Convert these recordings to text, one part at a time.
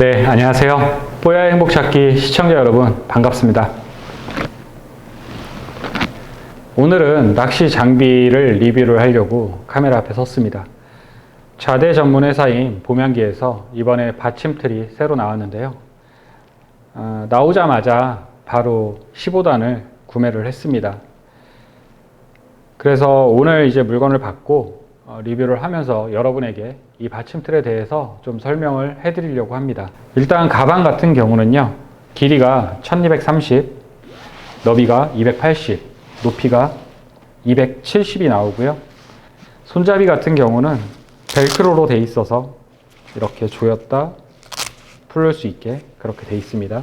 네, 안녕하세요. 뽀야의 행복 찾기 시청자 여러분, 반갑습니다. 오늘은 낚시 장비를 리뷰를 하려고 카메라 앞에 섰습니다. 좌대 전문 회사인 보명기에서 이번에 받침틀이 새로 나왔는데요. 어, 나오자마자 바로 15단을 구매를 했습니다. 그래서 오늘 이제 물건을 받고 어, 리뷰를 하면서 여러분에게 이 받침틀에 대해서 좀 설명을 해드리려고 합니다. 일단 가방 같은 경우는요, 길이가 1230, 너비가 280, 높이가 270이 나오고요. 손잡이 같은 경우는 벨크로로 돼 있어서 이렇게 조였다 풀을 수 있게 그렇게 돼 있습니다.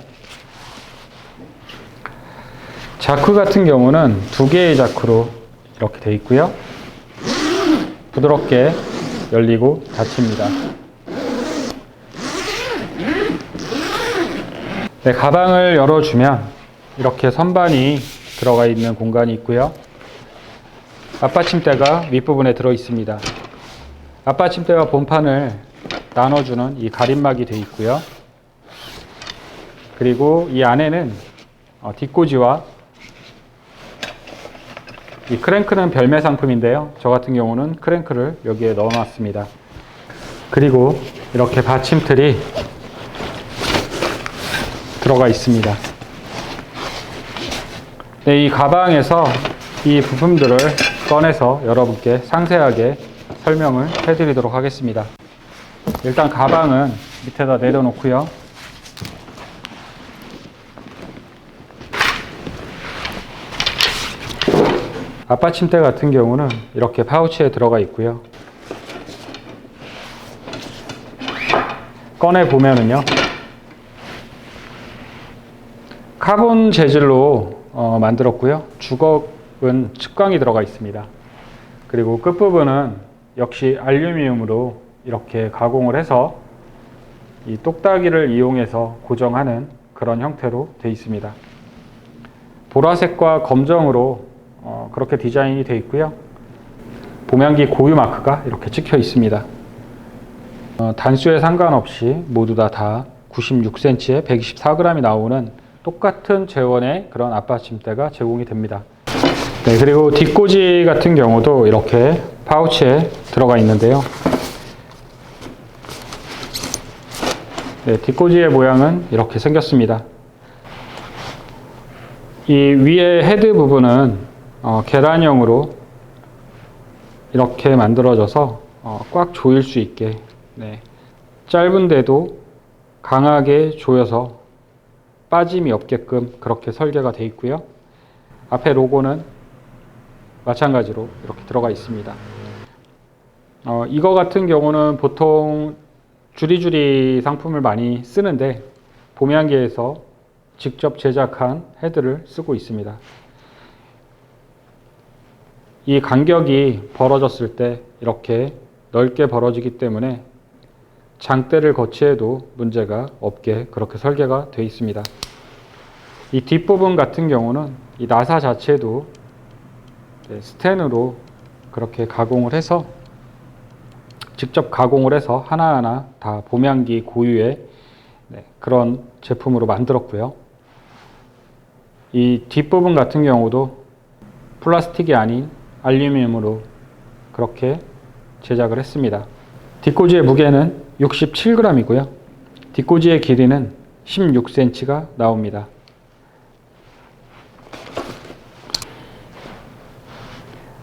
자크 같은 경우는 두 개의 자크로 이렇게 돼 있고요. 부드럽게 열리고 닫힙니다. 네, 가방을 열어주면 이렇게 선반이 들어가 있는 공간이 있고요. 앞받침대가 윗부분에 들어 있습니다. 앞받침대와 본판을 나눠주는 이 가림막이 되어 있고요. 그리고 이 안에는 어, 뒷꽂이와 이 크랭크는 별매 상품인데요. 저 같은 경우는 크랭크를 여기에 넣어놨습니다. 그리고 이렇게 받침틀이 들어가 있습니다. 네, 이 가방에서 이 부품들을 꺼내서 여러분께 상세하게 설명을 해드리도록 하겠습니다. 일단 가방은 밑에다 내려놓고요. 앞받침대 같은 경우는 이렇게 파우치에 들어가 있고요. 꺼내 보면은요. 카본 재질로 어, 만들었고요. 주걱은 측광이 들어가 있습니다. 그리고 끝부분은 역시 알루미늄으로 이렇게 가공을 해서 이 똑딱이를 이용해서 고정하는 그런 형태로 되어 있습니다. 보라색과 검정으로 어, 그렇게 디자인이 되어 있고요. 보명기 고유 마크가 이렇게 찍혀 있습니다. 어, 단수에 상관없이 모두 다, 다 96cm에 124g이 나오는 똑같은 재원의 그런 앞받침대가 제공이 됩니다. 네, 그리고 뒷꽂이 같은 경우도 이렇게 파우치에 들어가 있는데요. 네, 뒷꽂이의 모양은 이렇게 생겼습니다. 이 위에 헤드 부분은 어, 계란형으로 이렇게 만들어져서 어, 꽉 조일 수 있게 네, 짧은데도 강하게 조여서 빠짐이 없게끔 그렇게 설계가 되어 있고요. 앞에 로고는 마찬가지로 이렇게 들어가 있습니다. 어, 이거 같은 경우는 보통 주리주리 상품을 많이 쓰는데 봄양계에서 직접 제작한 헤드를 쓰고 있습니다. 이 간격이 벌어졌을 때 이렇게 넓게 벌어지기 때문에 장대를 거치해도 문제가 없게 그렇게 설계가 되어 있습니다. 이 뒷부분 같은 경우는 이 나사 자체도 네, 스텐으로 그렇게 가공을 해서 직접 가공을 해서 하나하나 다 봄향기 고유의 네, 그런 제품으로 만들었고요. 이 뒷부분 같은 경우도 플라스틱이 아닌 알루미늄으로 그렇게 제작을 했습니다. 뒷꽂이의 무게는 67g이고요. 뒷꽂이의 길이는 16cm가 나옵니다.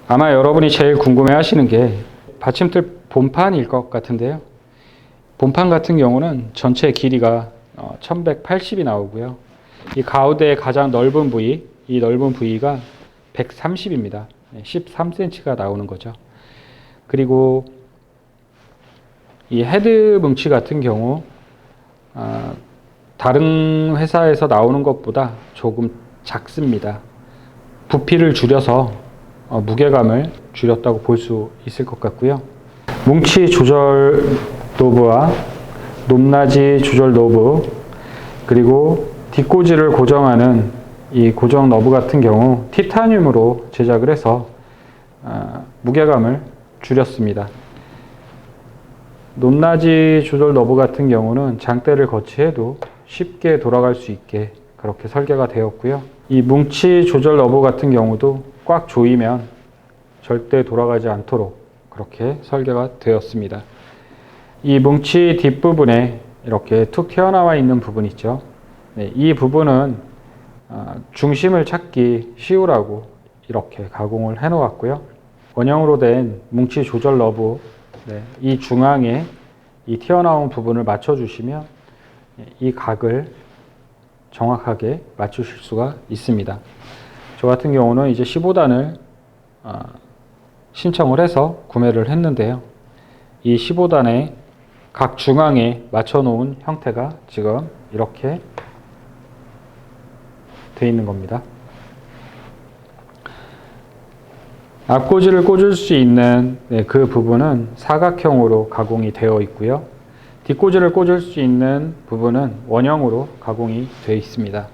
아마 여러분이 제일 궁금해 하시는 게 받침틀 본판일 것 같은데요. 본판 같은 경우는 전체 길이가 1180이 나오고요. 이 가운데 가장 넓은 부위, 이 넓은 부위가 130입니다. 13cm가 나오는 거죠. 그리고 이 헤드 뭉치 같은 경우 어, 다른 회사에서 나오는 것보다 조금 작습니다. 부피를 줄여서 어, 무게감을 줄였다고 볼 수 있을 것 같고요. 뭉치 조절 노브와 높낮이 조절 노브 그리고 뒷꽂이를 고정하는 이 고정 너브 같은 경우 티타늄으로 제작을 해서 어, 무게감을 줄였습니다. 높낮이 조절 너브 같은 경우는 장대를 거치해도 쉽게 돌아갈 수 있게 그렇게 설계가 되었고요. 이 뭉치 조절 너브 같은 경우도 꽉 조이면 절대 돌아가지 않도록 그렇게 설계가 되었습니다. 이 뭉치 뒷부분에 이렇게 툭 튀어나와 있는 부분 있죠. 네, 이 부분은 아, 중심을 찾기 쉬우라고 이렇게 가공을 해 놓았고요. 원형으로 된 뭉치 조절 너브 네, 이 중앙에 이 튀어나온 부분을 맞춰주시면 이 각을 정확하게 맞추실 수가 있습니다. 저 같은 경우는 이제 15단을 아, 신청을 해서 구매를 했는데요. 이 15단에 각 중앙에 맞춰 놓은 형태가 지금 이렇게 되어 있는 겁니다. 앞꽂이를 꽂을 수 있는 네, 그 부분은 사각형으로 가공이 되어 있고요. 뒷꽂이를 꽂을 수 있는 부분은 원형으로 가공이 되어 있습니다.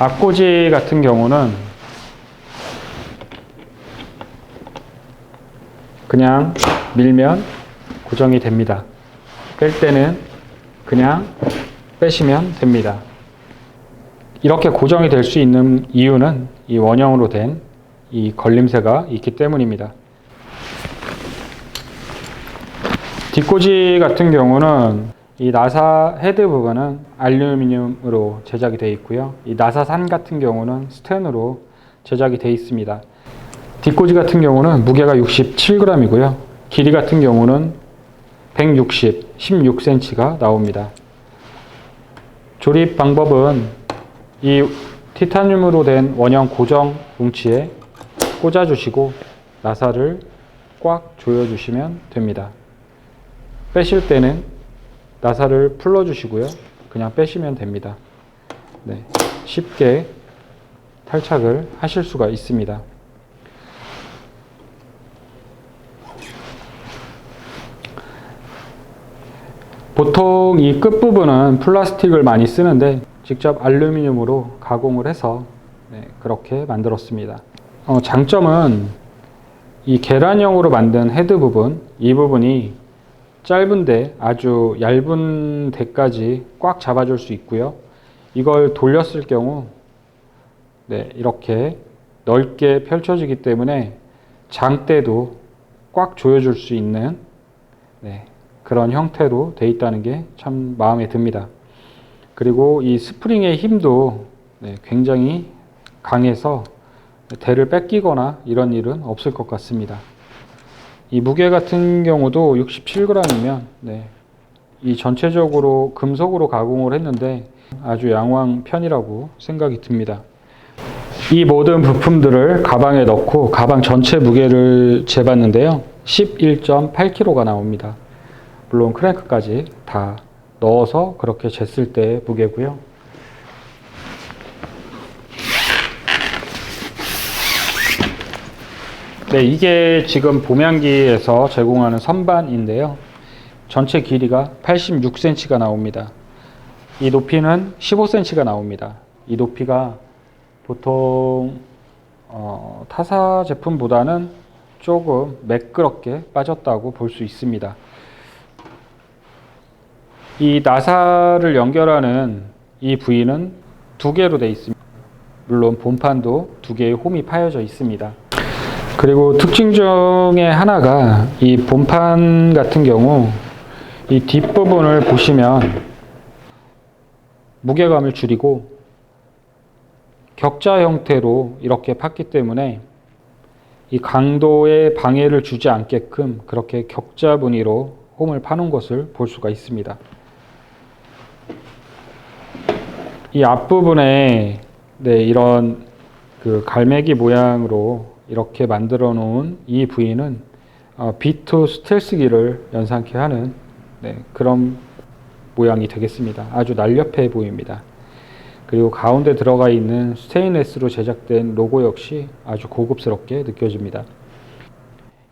앞꽂이 같은 경우는 그냥 밀면 고정이 됩니다. 뺄 때는 그냥 빼시면 됩니다. 이렇게 고정이 될 수 있는 이유는 이 원형으로 된 이 걸림새가 있기 때문입니다. 뒷꽂이 같은 경우는 이 나사 헤드 부분은 알루미늄으로 제작이 되어 있고요. 이 나사 산 같은 경우는 스텐으로 제작이 되어 있습니다. 뒷꽂이 같은 경우는 무게가 67g이고요. 길이 같은 경우는 160, 16cm가 나옵니다. 조립 방법은 이 티타늄으로 된 원형 고정 뭉치에 꽂아주시고 나사를 꽉 조여주시면 됩니다. 빼실 때는 나사를 풀어주시고요. 그냥 빼시면 됩니다. 네, 쉽게 탈착을 하실 수가 있습니다. 보통 이 끝부분은 플라스틱을 많이 쓰는데 직접 알루미늄으로 가공을 해서 네, 그렇게 만들었습니다. 어, 장점은 이 계란형으로 만든 헤드 부분, 이 부분이 짧은데 아주 얇은 데까지 꽉 잡아줄 수 있고요. 이걸 돌렸을 경우 네, 이렇게 넓게 펼쳐지기 때문에 장대도 꽉 조여줄 수 있는 네, 그런 형태로 돼 있다는 게 참 마음에 듭니다. 그리고 이 스프링의 힘도 네, 굉장히 강해서 대를 뺏기거나 이런 일은 없을 것 같습니다. 이 무게 같은 경우도 67g이면 네, 이 전체적으로 금속으로 가공을 했는데 아주 양호한 편이라고 생각이 듭니다. 이 모든 부품들을 가방에 넣고 가방 전체 무게를 재봤는데요. 11.8kg가 나옵니다. 물론 크랭크까지 다 넣어서 그렇게 쟀을 때 무게고요. 네, 이게 지금 봄향기에서 제공하는 선반인데요. 전체 길이가 86cm가 나옵니다. 이 높이는 15cm가 나옵니다. 이 높이가 보통 어, 타사 제품보다는 조금 매끄럽게 빠졌다고 볼 수 있습니다. 이 나사를 연결하는 이 부위는 두 개로 되어 있습니다. 물론 본판도 두 개의 홈이 파여져 있습니다. 그리고 특징 중에 하나가 이 본판 같은 경우 이 뒷부분을 보시면 무게감을 줄이고 격자 형태로 이렇게 팠기 때문에 이 강도에 방해를 주지 않게끔 그렇게 격자 무늬로 홈을 파는 것을 볼 수가 있습니다. 이 앞부분에 네, 이런 그 갈매기 모양으로 이렇게 만들어 놓은 이 부위는 어, B2 스텔스기를 연상케 하는 네, 그런 모양이 되겠습니다. 아주 날렵해 보입니다. 그리고 가운데 들어가 있는 스테인레스로 제작된 로고 역시 아주 고급스럽게 느껴집니다.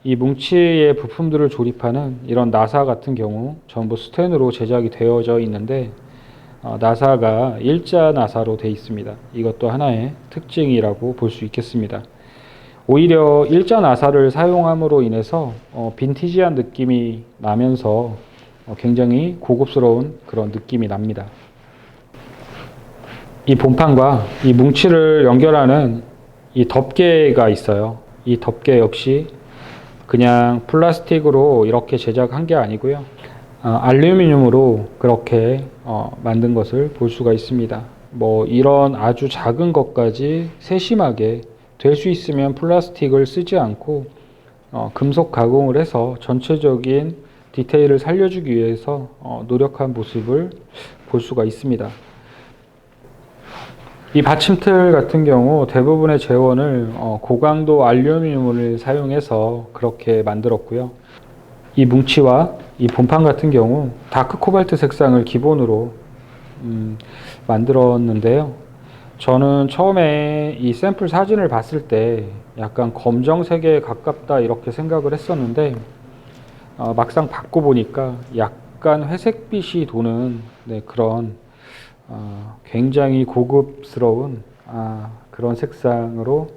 이 뭉치의 부품들을 조립하는 이런 나사 같은 경우 전부 스텐으로 제작이 되어져 있는데 어, 나사가 일자 나사로 되어 있습니다. 이것도 하나의 특징이라고 볼 수 있겠습니다. 오히려 일자 나사를 사용함으로 인해서 어, 빈티지한 느낌이 나면서 어, 굉장히 고급스러운 그런 느낌이 납니다. 이 본판과 이 뭉치를 연결하는 이 덮개가 있어요. 이 덮개 역시 그냥 플라스틱으로 이렇게 제작한 게 아니고요. 아, 알루미늄으로 그렇게 어, 만든 것을 볼 수가 있습니다. 뭐 이런 아주 작은 것까지 세심하게 될 수 있으면 플라스틱을 쓰지 않고 어, 금속 가공을 해서 전체적인 디테일을 살려주기 위해서 어, 노력한 모습을 볼 수가 있습니다. 이 받침틀 같은 경우 대부분의 재원을 어, 고강도 알루미늄을 사용해서 그렇게 만들었고요. 이 뭉치와 이 본판 같은 경우 다크 코발트 색상을 기본으로 음, 만들었는데요. 저는 처음에 이 샘플 사진을 봤을 때 약간 검정색에 가깝다 이렇게 생각을 했었는데 어, 막상 받고 보니까 약간 회색빛이 도는 네, 그런 어, 굉장히 고급스러운 아, 그런 색상으로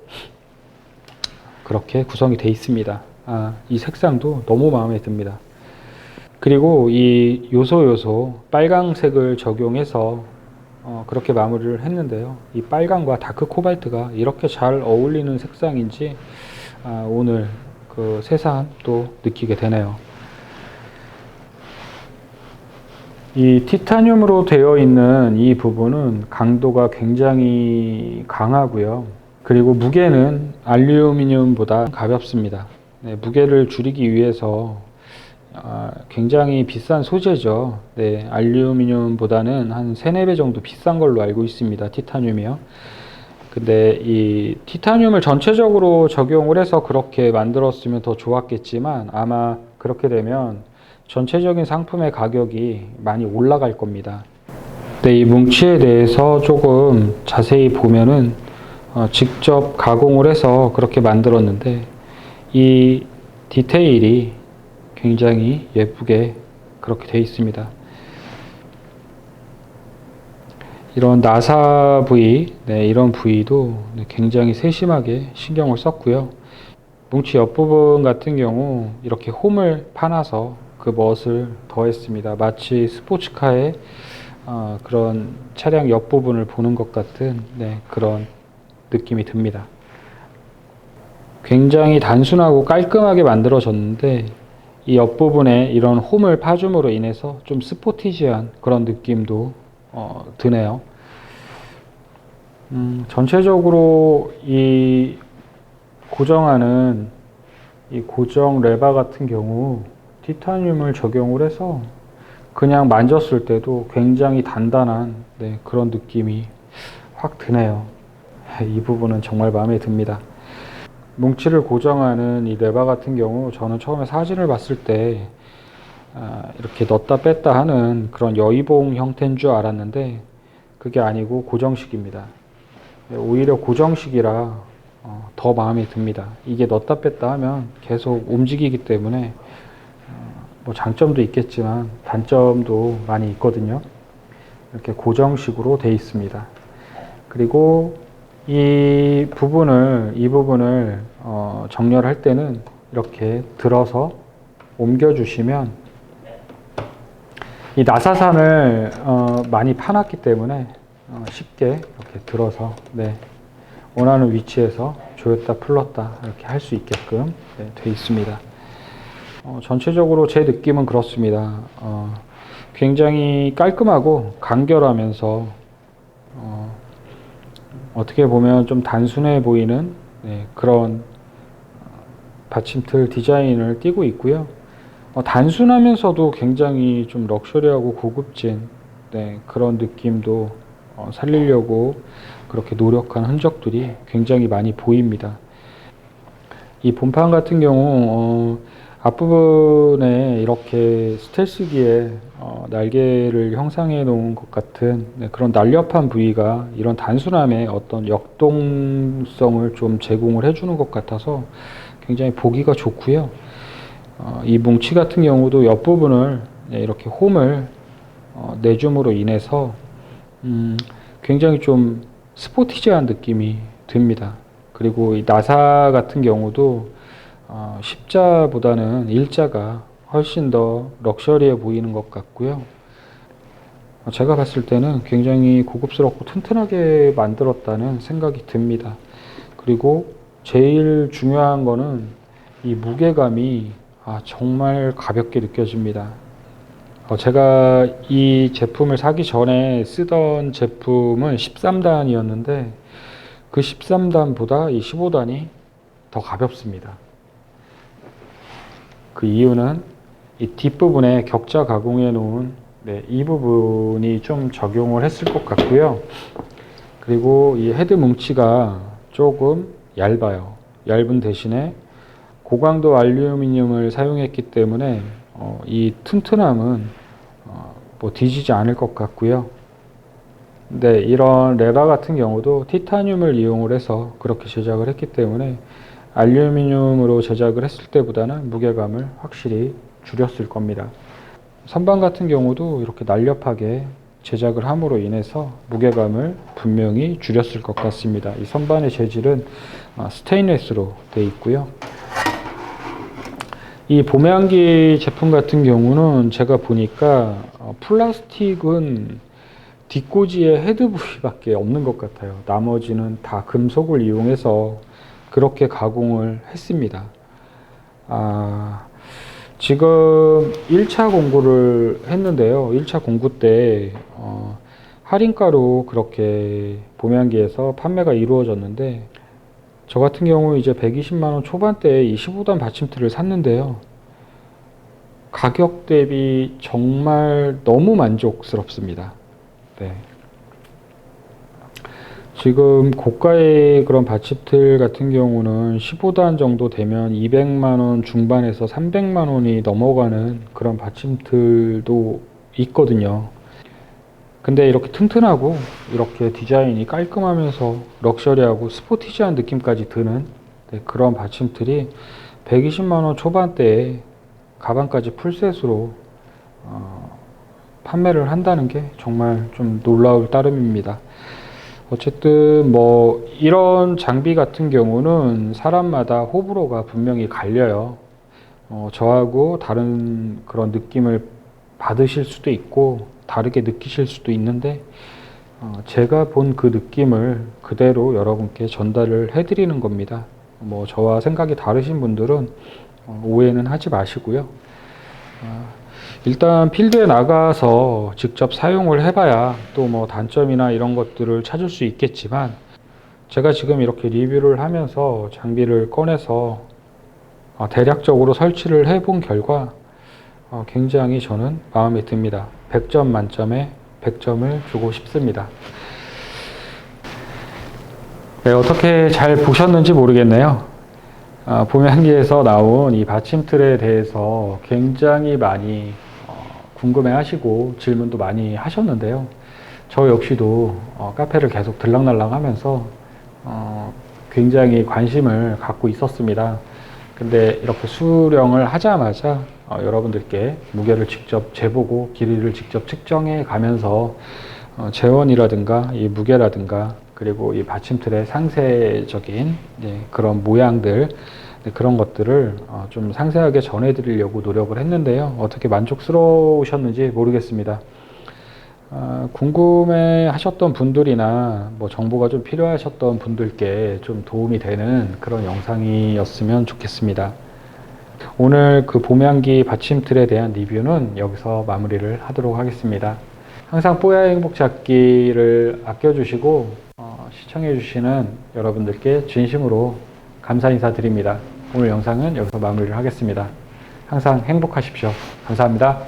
그렇게 구성이 되어 있습니다. 아, 이 색상도 너무 마음에 듭니다. 그리고 이 요소 요소 빨강색을 적용해서 어, 그렇게 마무리를 했는데요. 이 빨강과 다크 코발트가 이렇게 잘 어울리는 색상인지 아, 오늘 그 새삼 또 느끼게 되네요. 이 티타늄으로 되어 있는 이 부분은 강도가 굉장히 강하고요. 그리고 무게는 알루미늄보다 가볍습니다. 네, 무게를 줄이기 위해서 아, 굉장히 비싼 소재죠. 네, 알루미늄보다는 한 3, 4배 정도 비싼 걸로 알고 있습니다. 티타늄이요. 근데 이 티타늄을 전체적으로 적용을 해서 그렇게 만들었으면 더 좋았겠지만 아마 그렇게 되면 전체적인 상품의 가격이 많이 올라갈 겁니다. 네, 이 뭉치에 대해서 조금 자세히 보면은 어, 직접 가공을 해서 그렇게 만들었는데 이 디테일이 굉장히 예쁘게 그렇게 되어 있습니다. 이런 나사 부위, 네, 이런 부위도 굉장히 세심하게 신경을 썼고요. 뭉치 옆부분 같은 경우 이렇게 홈을 파놔서 그 멋을 더했습니다. 마치 스포츠카의 어, 그런 차량 옆부분을 보는 것 같은 네, 그런 느낌이 듭니다. 굉장히 단순하고 깔끔하게 만들어졌는데 이 옆부분에 이런 홈을 파줌으로 인해서 좀 스포티지한 그런 느낌도 어, 드네요. 음, 전체적으로 이 고정하는 이 고정 레바 같은 경우 티타늄을 적용을 해서 그냥 만졌을 때도 굉장히 단단한 네, 그런 느낌이 확 드네요. 이 부분은 정말 마음에 듭니다. 뭉치를 고정하는 이 레바 같은 경우 저는 처음에 사진을 봤을 때 아, 이렇게 넣었다 뺐다 하는 그런 여의봉 형태인 줄 알았는데 그게 아니고 고정식입니다. 네, 오히려 고정식이라 어, 더 마음에 듭니다. 이게 넣었다 뺐다 하면 계속 움직이기 때문에 어, 뭐 장점도 있겠지만 단점도 많이 있거든요. 이렇게 고정식으로 되어 있습니다. 그리고 이 부분을 이 부분을 어, 정렬할 때는 이렇게 들어서 옮겨 주시면 이 나사산을 어, 많이 파놨기 때문에 어, 쉽게 이렇게 들어서 네, 원하는 위치에서 조였다 풀렀다 이렇게 할 수 있게끔 네, 되어 있습니다. 어, 전체적으로 제 느낌은 그렇습니다. 어, 굉장히 깔끔하고 간결하면서 어, 어떻게 보면 좀 단순해 보이는 네, 그런 받침틀 디자인을 띠고 있고요. 어, 단순하면서도 굉장히 좀 럭셔리하고 고급진 네, 그런 느낌도 어, 살리려고 그렇게 노력한 흔적들이 굉장히 많이 보입니다. 이 본판 같은 경우 어, 앞부분에 이렇게 스텔스기에 어, 날개를 형상해 놓은 것 같은 네, 그런 날렵한 부위가 이런 단순함에 어떤 역동성을 좀 제공을 해주는 것 같아서 굉장히 보기가 좋고요. 어, 이 뭉치 같은 경우도 옆부분을 네, 이렇게 홈을 어, 내줌으로 인해서 음, 굉장히 좀 스포티지한 느낌이 듭니다. 그리고 이 나사 같은 경우도 어, 십자보다는 일자가 훨씬 더 럭셔리해 보이는 것 같고요. 어, 제가 봤을 때는 굉장히 고급스럽고 튼튼하게 만들었다는 생각이 듭니다. 그리고 제일 중요한 거는 이 무게감이 아, 정말 가볍게 느껴집니다. 어, 제가 이 제품을 사기 전에 쓰던 제품은 13단이었는데 그 13단보다 이 15단이 더 가볍습니다. 그 이유는 이 뒷부분에 격자 가공해 놓은 네, 이 부분이 좀 적용을 했을 것 같고요. 그리고 이 헤드 뭉치가 조금 얇아요. 얇은 대신에 고강도 알루미늄을 사용했기 때문에 어, 이 튼튼함은 어, 뭐 뒤지지 않을 것 같고요. 네, 이런 레바 같은 경우도 티타늄을 이용을 해서 그렇게 제작을 했기 때문에 알루미늄으로 제작을 했을 때보다는 무게감을 확실히 줄였을 겁니다. 선반 같은 경우도 이렇게 날렵하게 제작을 함으로 인해서 무게감을 분명히 줄였을 것 같습니다. 이 선반의 재질은 아, 스테인레스로 되어 있고요. 이 봄향기 제품 같은 경우는 제가 보니까 어, 플라스틱은 뒷꽂이의 헤드 부위밖에 없는 것 같아요. 나머지는 다 금속을 이용해서 그렇게 가공을 했습니다. 아, 지금 1차 공구를 했는데요. 1차 공구 때 어, 할인가로 그렇게 봄향기에서 판매가 이루어졌는데 저 같은 경우 이제 120만 원 초반대에 이 15단 받침틀을 샀는데요. 가격 대비 정말 너무 만족스럽습니다. 네. 지금 고가의 그런 받침틀 같은 경우는 15단 정도 되면 200만 원 중반에서 300만 원이 넘어가는 그런 받침틀도 있거든요. 근데 이렇게 튼튼하고 이렇게 디자인이 깔끔하면서 럭셔리하고 스포티지한 느낌까지 드는 네, 그런 받침틀이 120만 원 초반대에 가방까지 풀셋으로 어, 판매를 한다는 게 정말 좀 놀라울 따름입니다. 어쨌든 뭐 이런 장비 같은 경우는 사람마다 호불호가 분명히 갈려요. 어, 저하고 다른 그런 느낌을 받으실 수도 있고 다르게 느끼실 수도 있는데 어, 제가 본 그 느낌을 그대로 여러분께 전달을 해드리는 겁니다. 뭐 저와 생각이 다르신 분들은 어, 오해는 하지 마시고요. 어, 일단 필드에 나가서 직접 사용을 해봐야 또 뭐 단점이나 이런 것들을 찾을 수 있겠지만 제가 지금 이렇게 리뷰를 하면서 장비를 꺼내서 어, 대략적으로 설치를 해본 결과 어, 굉장히 저는 마음에 듭니다. 100점 만점에 100점을 주고 싶습니다. 네, 어떻게 잘 보셨는지 모르겠네요. 아, 봄향기에서 나온 이 받침틀에 대해서 굉장히 많이 어, 궁금해 하시고 질문도 많이 하셨는데요. 저 역시도 어, 카페를 계속 들락날락 하면서 어, 굉장히 관심을 갖고 있었습니다. 근데 이렇게 수령을 하자마자 어, 여러분들께 무게를 직접 재보고 길이를 직접 측정해 가면서 어, 재원이라든가 이 무게라든가 그리고 이 받침틀의 상세적인 예, 그런 모양들 네, 그런 것들을 어, 좀 상세하게 전해드리려고 노력을 했는데요. 어떻게 만족스러우셨는지 모르겠습니다. 어, 궁금해 하셨던 분들이나 뭐 정보가 좀 필요하셨던 분들께 좀 도움이 되는 그런 영상이었으면 좋겠습니다. 오늘 그 봄향기 받침틀에 대한 리뷰는 여기서 마무리를 하도록 하겠습니다. 항상 뽀야의 행복 찾기를 아껴주시고 어, 시청해주시는 여러분들께 진심으로 감사 인사드립니다. 오늘 영상은 여기서 마무리를 하겠습니다. 항상 행복하십시오. 감사합니다.